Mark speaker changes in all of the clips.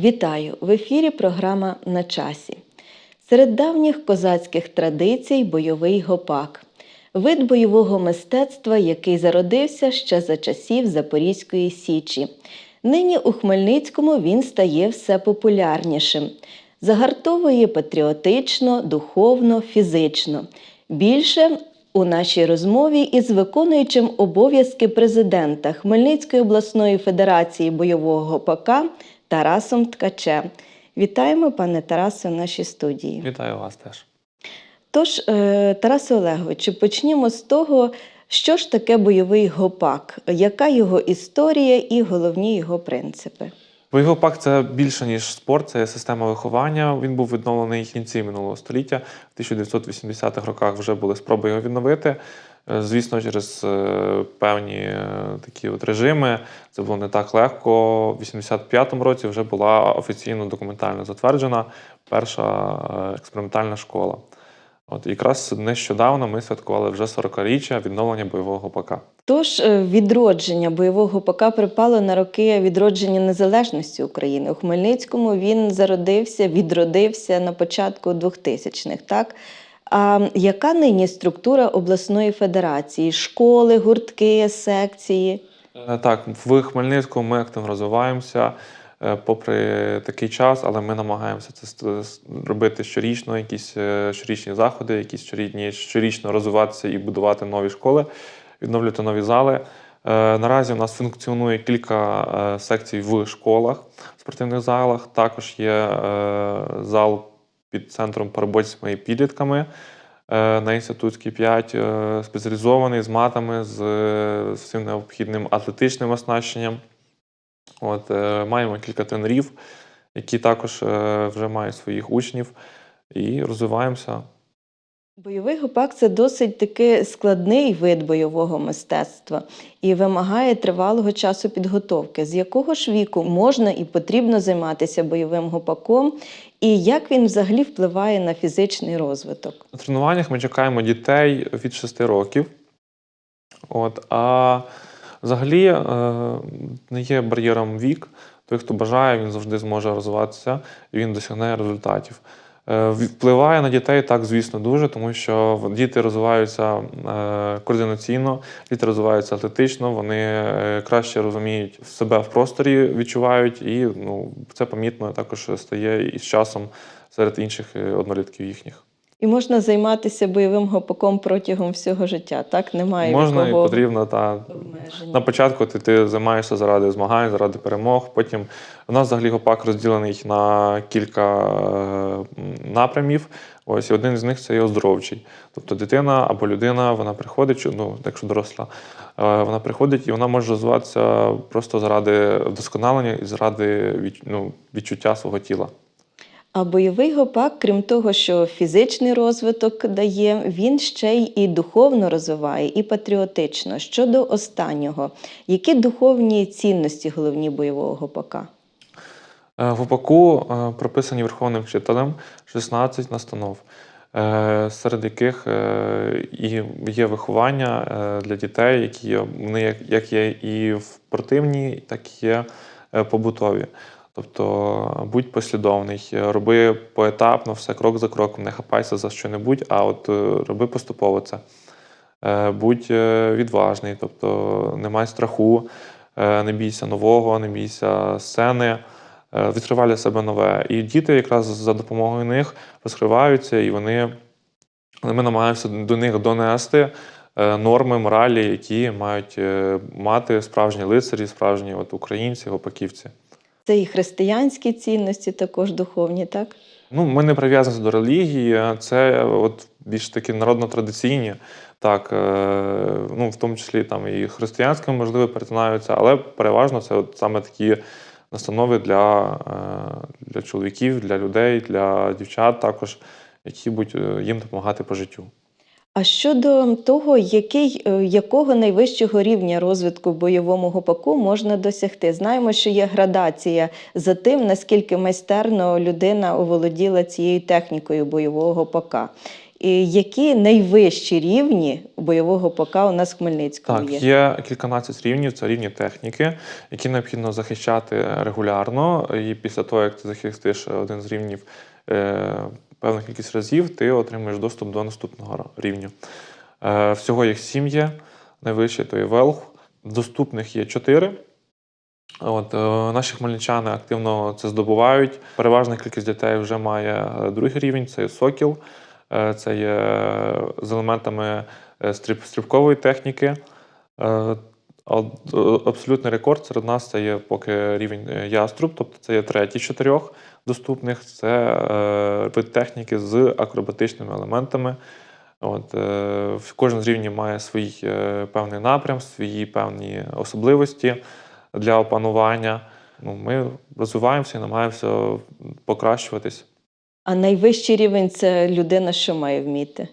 Speaker 1: Вітаю! В ефірі програма На часі. Серед давніх козацьких традицій бойовий гопак. Вид бойового мистецтва, який зародився ще за часів Запорізької Січі. Нині у Хмельницькому він стає все популярнішим. Загартовує патріотично, духовно, фізично. Більше у нашій розмові із виконуючим обов'язки президента Хмельницької обласної федерації бойового гопака Тарасом Ткачем. Вітаємо, пане Тарасе, в нашій студії.
Speaker 2: Вітаю вас теж.
Speaker 1: Тож, е, Тарасе Олеговичу, почнімо з того, що ж таке бойовий гопак, яка його історія і головні його принципи.
Speaker 2: Бойовий пак це більше ніж спорт, це система виховання. Він був відновлений в кінці минулого століття. В 1980-х роках вже були спроби його відновити. Е, Звісно, через е, певні е, такі от режими це було не так легко. В 85-му році вже була офіційно документально затверджена перша експериментальна школа. От якраз нещодавно ми святкували вже 40-річчя відновлення бойового гопака.
Speaker 1: Тож відродження бойового гопака припало на роки відродження незалежності України. У Хмельницькому він зародився, відродився на початку 2000-х, так? А яка нині структура обласної федерації? Школи, гуртки, секції?
Speaker 2: Е, Так, в Хмельницькому ми активно розвиваємося е, попри такий час, але ми намагаємося це робити щорічно, якісь е, щорічні заходи, якісь щорічні, щорічно розвиватися і будувати нові школи, відновлювати нові зали. Наразі у нас функціонує кілька секцій в школах, в спортивних залах. Також є зал під центром по моїми підлітками е, на інститутській 5, е, спеціалізований з матами, з, е, всім необхідним атлетичним оснащенням. От, е, маємо кілька тренерів, які також е, вже мають своїх учнів, і розвиваємося.
Speaker 1: Бойовий гопак це досить таки складний вид бойового мистецтва і вимагає тривалого часу підготовки. З якого ж віку можна і потрібно займатися бойовим гопаком, і як він взагалі впливає на фізичний розвиток?
Speaker 2: На тренуваннях ми чекаємо дітей від 6 років. От, а взагалі е, не є бар'єром вік. Той, хто бажає, він завжди зможе розвиватися і він досягне результатів. Е, Впливає на дітей так, звісно, дуже, тому що діти розвиваються е, координаційно, діти розвиваються атлетично, вони е, краще розуміють себе в просторі, відчувають, і ну, це помітно також стає із часом серед інших однолітків їхніх.
Speaker 1: І можна займатися бойовим гопаком протягом всього життя, так? Немає
Speaker 2: Можна і потрібно та
Speaker 1: обмеження.
Speaker 2: на початку ти, ти займаєшся заради змагань, заради перемог. Потім у нас взагалі гопак розділений на кілька напрямів. Ось один з них це є оздоровчий. Тобто дитина або людина, вона приходить, ну, якщо доросла, е, вона приходить і вона може розвиватися просто заради вдосконалення і заради ну, відчуття свого тіла.
Speaker 1: А бойовий гопак, крім того, що фізичний розвиток дає, він ще й і духовно розвиває, і патріотично. Щодо останнього, які духовні цінності головні бойового гопака?
Speaker 2: Е, В ОПАКу е, прописані Верховним вчителем 16 настанов, е, серед яких е, є виховання е, для дітей, які є, вони як- є і в спортивній, так і є е, побутові. Тобто будь послідовний, е, роби поетапно, все крок за кроком, не хапайся за що-небудь, а от е, роби поступово це. Е, Будь е, відважний, тобто не май страху, е, не бійся нового, не бійся сцени, е, відкривай для себе нове. І діти якраз за допомогою них розкриваються, і вони, ми намагаємося до них донести е, норми, моралі, які мають е, мати справжні лицарі, справжні от українці, гопаківці.
Speaker 1: Це і християнські цінності, також духовні, так?
Speaker 2: Ну, ми не прив'язані до релігії, це от більш такі народно-традиційні, так, ну, в тому числі там і християнськими, можливо, перетинаються, але переважно це от саме такі настанови для, е, для чоловіків, для людей, для дівчат також, які будуть е, їм допомагати по життю.
Speaker 1: А щодо того, який, е, якого найвищого рівня розвитку бойовому гопаку можна досягти, знаємо, що є градація за тим, наскільки майстерно людина оволоділа цією технікою бойового гопака. Які найвищі рівні бойового ПК у нас в Хмельницькому
Speaker 2: Так,
Speaker 1: є?
Speaker 2: є кільканадцять рівнів, це рівні техніки, які необхідно захищати регулярно. І після того, як ти захистиш один з рівнів е, певну кількість разів, ти отримаєш доступ до наступного рівню. Е, всього їх сім є. Найвищий то є Велх. Доступних є чотири. От, е, наші хмельничани активно це здобувають. Переважна кількість дітей вже має другий рівень, це є сокіл, це є е, з елементами е, стріб, стрибкової техніки. Е, е, Абсолютний рекорд серед нас це є поки рівень е, яструб, тобто це є третій чотирьох доступних. Це е, вид техніки з акробатичними елементами. От, е, кожен з рівнів має свій е, певний напрям, свої певні особливості для опанування. Ну, ми розвиваємося і намагаємося покращуватись.
Speaker 1: А найвищий рівень це людина, що має вміти?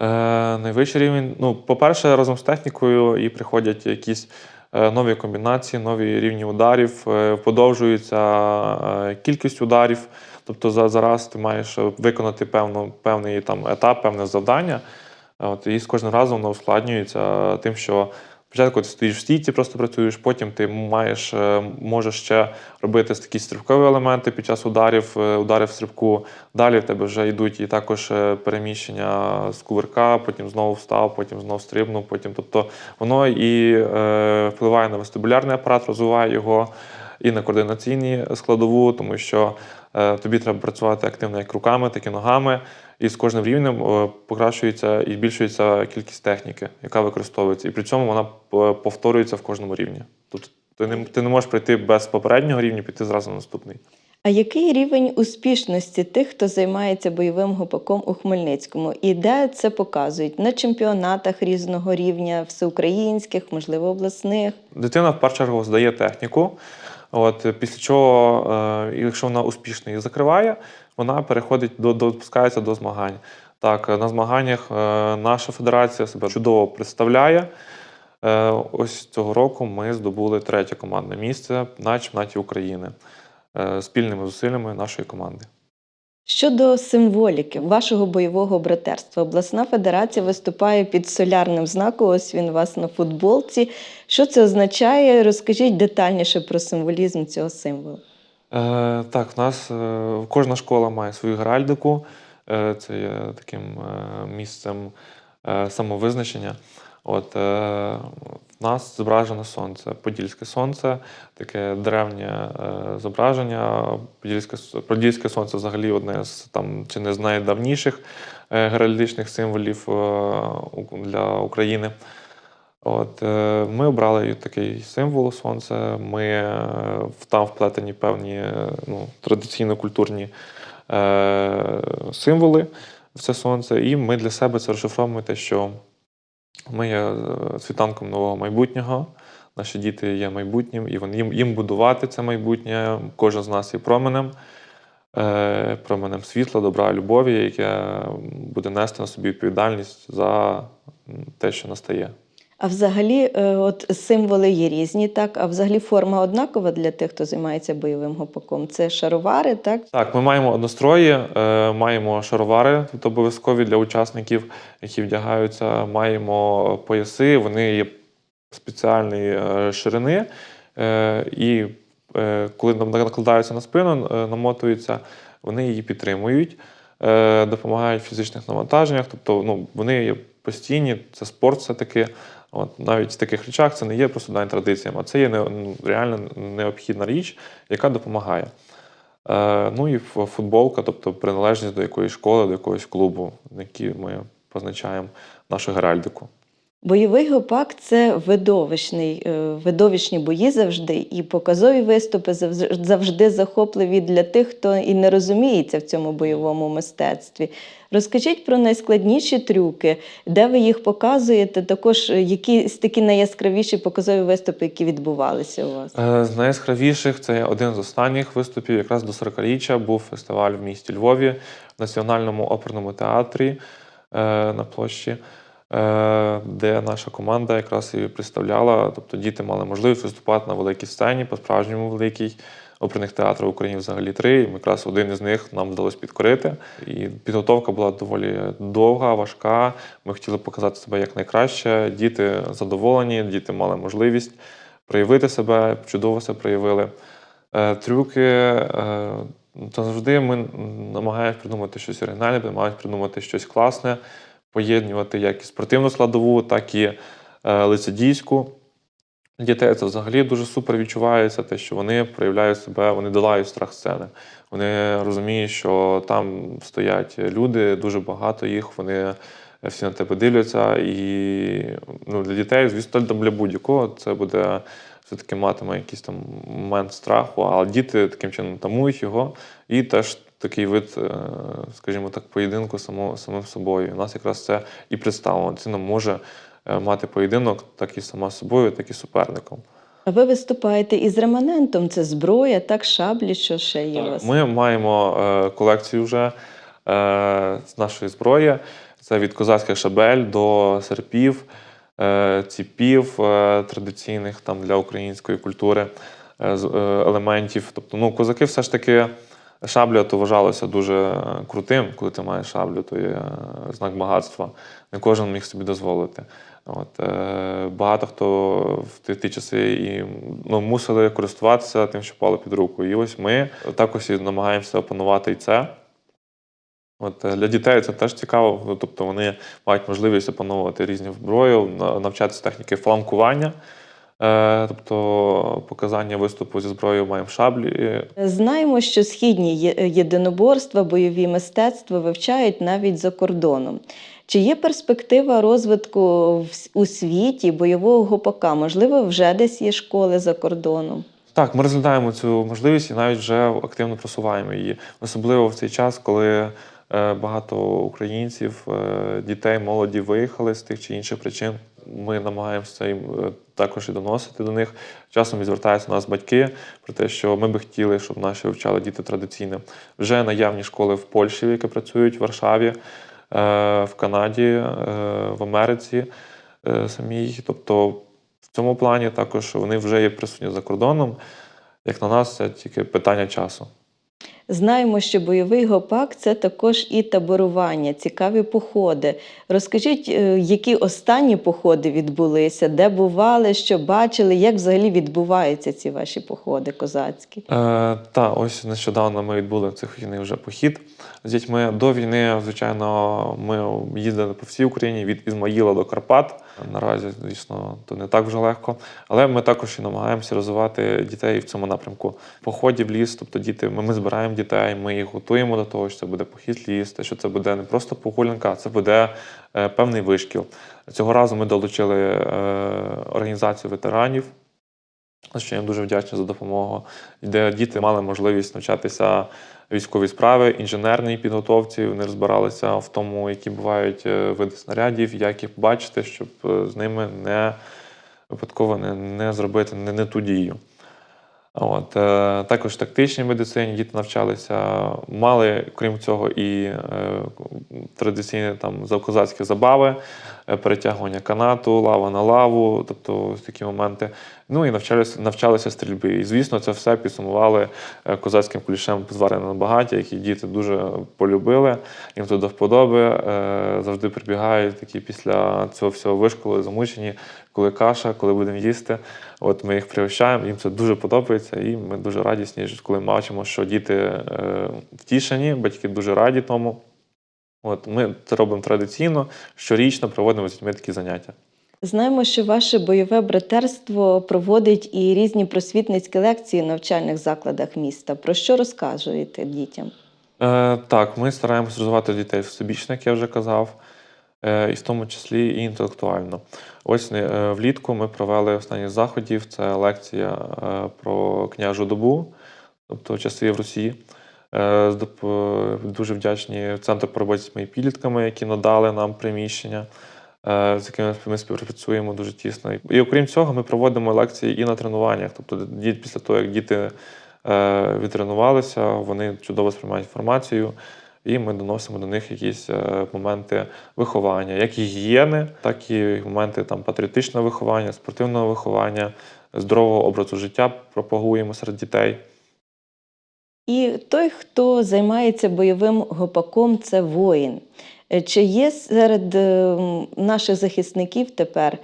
Speaker 2: Е, найвищий рівень. Ну, по-перше, разом з технікою і приходять якісь е, нові комбінації, нові рівні ударів, е, подовжується е, кількість ударів. Тобто за, зараз ти маєш виконати певну, певний там, етап, певне завдання. От, і з кожним разом воно ускладнюється тим, що спочатку ти стоїш в стійці, просто працюєш, потім ти маєш, е, можеш ще робити такі стрибкові елементи під час ударів, е, ударів в стрибку. Далі в тебе вже йдуть і також е, переміщення з кувирка, потім знову встав, потім знову стрибнув. Потім, тобто воно і е, впливає на вестибулярний апарат, розвиває його і на координаційні складову, тому що тобі треба працювати активно як руками, так і ногами. І з кожним рівнем е, покращується і збільшується кількість техніки, яка використовується. І при цьому вона повторюється в кожному рівні. Тобто ти не, ти не можеш прийти без попереднього рівня, піти зразу на наступний.
Speaker 1: А який рівень успішності тих, хто займається бойовим гопаком у Хмельницькому? І де це показують? На чемпіонатах різного рівня, всеукраїнських, можливо, обласних?
Speaker 2: Дитина в першу чергу здає техніку. От, після чого, е, якщо вона успішно їх закриває, вона переходить до, допускається до змагань. Так, на змаганнях е, наша федерація себе чудово представляє. Е, ось цього року ми здобули третє командне місце на чемпіонаті України е, спільними зусиллями нашої команди.
Speaker 1: Щодо символіки вашого бойового братерства, обласна федерація виступає під солярним знаком. Ось він вас на футболці. Що це означає? Розкажіть детальніше про символізм цього символу.
Speaker 2: Е, так, в нас е, кожна школа має свою геральдику. Е, це є таким е, місцем е, самовизначення. От, е, нас зображено сонце, подільське сонце, таке древнє е, зображення. Подільське, подільське сонце взагалі одне з там, чи не з найдавніших е, геральдичних символів е, для України. От, е, ми обрали такий символ сонця. Ми е, там вплетені певні е, ну, традиційно-культурні е, символи в це сонце, і ми для себе це розшифровуємо те, що ми є е, світанком нового майбутнього. Наші діти є майбутнім, і вони, їм, їм будувати це майбутнє. Кожен з нас є променем, е, променем світла, добра, любові, яке буде нести на собі відповідальність за те, що настає.
Speaker 1: А взагалі, е, от символи є різні, так? А взагалі форма однакова для тих, хто займається бойовим гопаком. Це шаровари, так?
Speaker 2: Так, ми маємо однострої, е, маємо шаровари, тут обов'язкові для учасників, які вдягаються. Маємо пояси, вони є спеціальної е, ширини, і коли накладаються на спину, намотуються, вони її підтримують, допомагають в фізичних навантаженнях. Тобто ну, вони є постійні, це спорт все-таки. От, навіть в таких речах це не є просто дань традиціям, а це є не- ну, реально необхідна річ, яка допомагає. Е, ну і футболка, тобто приналежність до якоїсь школи, до якогось клубу, які ми позначаємо нашу геральдику.
Speaker 1: Бойовий гопак це видовищний, е, видовищні бої завжди, і показові виступи завжди захопливі для тих, хто і не розуміється в цьому бойовому мистецтві. Розкажіть про найскладніші трюки, де ви їх показуєте, також е, якісь такі найяскравіші показові виступи, які відбувалися у вас.
Speaker 2: Е, З найяскравіших це один з останніх виступів, якраз до 40-річчя був фестиваль в місті Львові в Національному оперному театрі на площі, де наша команда якраз і представляла. Тобто діти мали можливість виступати на великій сцені, по-справжньому великій. оперних театрів в Україні взагалі три. І якраз один із них нам вдалося підкорити. І підготовка була доволі довга, важка. Ми хотіли показати себе як найкраще. Діти задоволені, діти мали можливість проявити себе, чудово себе проявили. Е, Трюки. е, То завжди ми намагаємося придумати щось оригінальне, намагаємося придумати щось класне, поєднувати як і спортивну складову, так і е, лицедійську. Дітей це взагалі дуже супер відчувається, те, що вони проявляють себе, вони долають страх сцени. Вони розуміють, що там стоять люди, дуже багато їх, вони всі на тебе дивляться. І ну, для дітей, звісно, для будь-якого це буде все-таки матиме якийсь там момент страху, а діти таким чином тамують його. І теж такий вид, е, скажімо так, поєдинку само, самим собою. У нас якраз це і представлено. Дитина може е, мати поєдинок так і сама собою, так і суперником.
Speaker 1: А ви виступаєте із реманентом, це зброя, так, шаблі, що ще є у вас?
Speaker 2: Ми маємо е, колекцію вже з нашої зброї. Це від козацьких шабель до серпів, ціпів традиційних там для української культури елементів. Тобто, ну, козаки все ж таки. Шабля то вважалося дуже е, крутим, коли ти маєш шаблю, то є е, знак багатства. Не кожен міг собі дозволити. От, е, багато хто в ті, ті часи і ну, мусили користуватися тим, що пало під руку. І ось ми також і намагаємося опанувати і це. От, е, для дітей це теж цікаво, ну, тобто вони мають можливість опановувати різні зброю, навчатися техніки фланкування. Е, тобто показання виступу зі зброєю маємо шаблі,
Speaker 1: Знаємо, що східні єдиноборства, бойові мистецтва вивчають навіть за кордоном. Чи є перспектива розвитку у світі бойового гопака? Можливо, вже десь є школи за кордоном?
Speaker 2: Так, ми розглядаємо цю можливість і навіть вже активно просуваємо її. Особливо в цей час, коли е, багато українців, е, дітей, молоді виїхали з тих чи інших причин. Ми намагаємося їм е, також і доносити до них. Часом і звертаються нас батьки про те, що ми би хотіли, щоб наші вивчали діти традиційно. Вже наявні школи в Польщі, які працюють в Варшаві, е, в Канаді, е, в Америці самій. Тобто в цьому плані також вони вже є присутні за кордоном. Як на нас, це тільки питання часу.
Speaker 1: Знаємо, що бойовий гопак це також і таборування, цікаві походи. Розкажіть, е, які останні походи відбулися, де бували, що бачили, як взагалі відбуваються ці ваші походи козацькі?
Speaker 2: Е, та, ось нещодавно ми відбули цих війни вже похід з дітьми. До війни, звичайно, ми їздили по всій Україні від Ізмаїла до Карпат. Наразі, звісно, то не так вже легко. Але ми також і намагаємося розвивати дітей в цьому напрямку. Походів в ліс, тобто діти, ми, ми збираємо дітей, ми їх готуємо до того, що це буде похід ліс, що це буде не просто прогулянка, а це буде е, певний вишкіл. Цього разу ми долучили е, організацію ветеранів. Що я їм дуже вдячний за допомогу, де діти мали можливість навчатися військовій справи, інженерній підготовці. Вони розбиралися в тому, які бувають е, види снарядів, як їх бачити, щоб е, з ними не випадково не, не зробити не, не ту дію. От, е, також в тактичній медицині діти навчалися, мали, крім цього, і е, традиційні там завкозацькі забави, е, перетягування канату, лава на лаву, тобто ось такі моменти. Ну і навчалися, навчалися стрільби. І звісно, це все підсумували козацьким кулішем «Зварене на багаття, які діти дуже полюбили. Їм то до вподоби. Завжди прибігають такі після цього всього вишколу, замучені, коли каша, коли будемо їсти. От ми їх пригощаємо, їм це дуже подобається, і ми дуже радісні, коли бачимо, що діти е, втішені, батьки дуже раді тому. От ми це робимо традиційно, щорічно проводимо з дітьми такі заняття.
Speaker 1: Знаємо, що ваше бойове братерство проводить і різні просвітницькі лекції в навчальних закладах міста. Про що розказуєте дітям?
Speaker 2: Е, так, ми стараємося розвивати дітей всебічно, як я вже казав, і в тому числі і інтелектуально. Ось е, влітку ми провели останніх заходів. Це лекція е, про княжу добу, тобто часи в. Е, доп- Дуже вдячні Центру по роботі з моїми підлітками, які надали нам приміщення, е, з якими ми співпрацюємо дуже тісно. І окрім цього, ми проводимо лекції і на тренуваннях. Тобто, після того, як діти е, відтренувалися, вони чудово сприймають інформацію, і ми доносимо до них якісь е, моменти виховання, як гігієни, так і моменти там, патріотичного виховання, спортивного виховання, здорового образу життя пропагуємо серед дітей.
Speaker 1: І той, хто займається бойовим гопаком, це воїн. Е, Чи є серед е, наших захисників тепер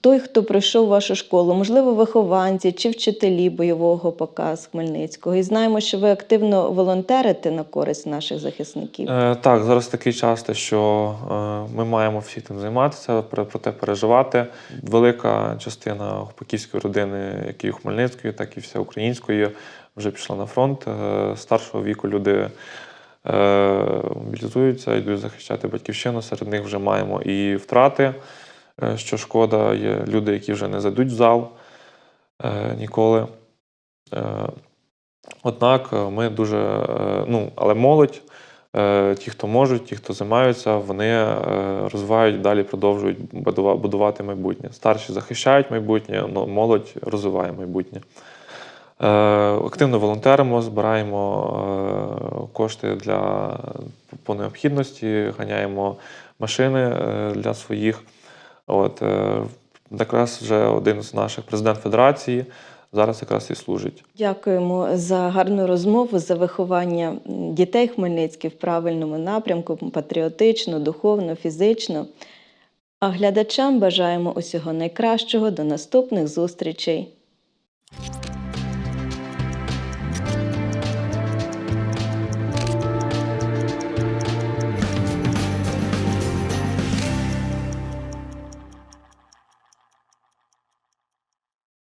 Speaker 1: той, хто пройшов вашу школу, можливо, вихованці чи вчителі бойового з Хмельницького? І знаємо, що ви активно волонтерите на користь наших захисників.
Speaker 2: Е, так, зараз такий час, що е, ми маємо всі тим займатися, про, про те переживати. Велика частина гопаківської родини, як і Хмельницької, так і всеукраїнської, вже пішла на фронт. Е, старшого віку люди е, мобілізуються, йдуть захищати батьківщину. Серед них вже маємо і втрати, що шкода. Є люди, які вже не зайдуть в зал е, ніколи. Е, Однак е, ми дуже, е, ну, але молодь, е, ті, хто можуть, ті, хто займаються, вони е, розвивають далі, продовжують будувати майбутнє. Старші захищають майбутнє, молодь розвиває майбутнє. Е, Активно волонтеримо, збираємо е, кошти для по необхідності, ганяємо машини е, для своїх. От, е, якраз вже один з наших президент Федерації зараз якраз і служить.
Speaker 1: Дякуємо за гарну розмову, за виховання дітей Хмельницьких в правильному напрямку, патріотично, духовно, фізично. А глядачам бажаємо усього найкращого. До наступних зустрічей.